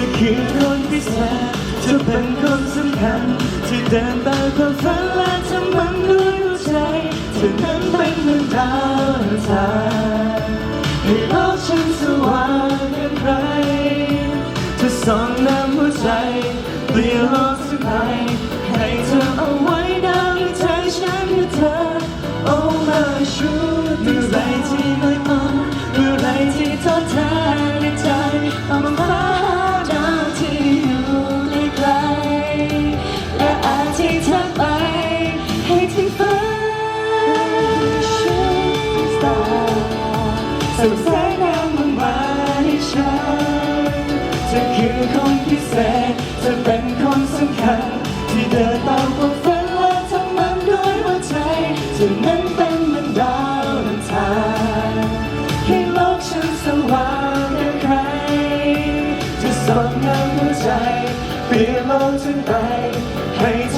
จะคือคนพิเศษจะเป็นคนสำคัญที่เดินตามความฝันและทำมันด้วยหัวใจเธอนั้นเป็นเหมือนดาวทางให้โลกฉันสว่างเกินใครเธอส่องนำหัวใจเปลี่ยนโลกสักใบให้เธอเอาไว้ดาวในใจฉันกับเธอ Oh my sure เมื่อไรที่ไม่อ่อนเมื่อไรที่ท้อแท้ อาจที่เธอไปให้ถึงฟ้า Shooting star ส่งแสงดาวลงมาให้ฉันเธอคือคนพิเศษเธอเป็นคนสำคัญ ที่เดินตามความฝันและทำมันด้วยหัวใจเธอนั้นเป็นเหมือนดาวนำทางให้โลกฉันสว่างแค่ใครจะส่องนำหัวใจ เปลี่ยนโลกทั้งใบให้จำเอาไว้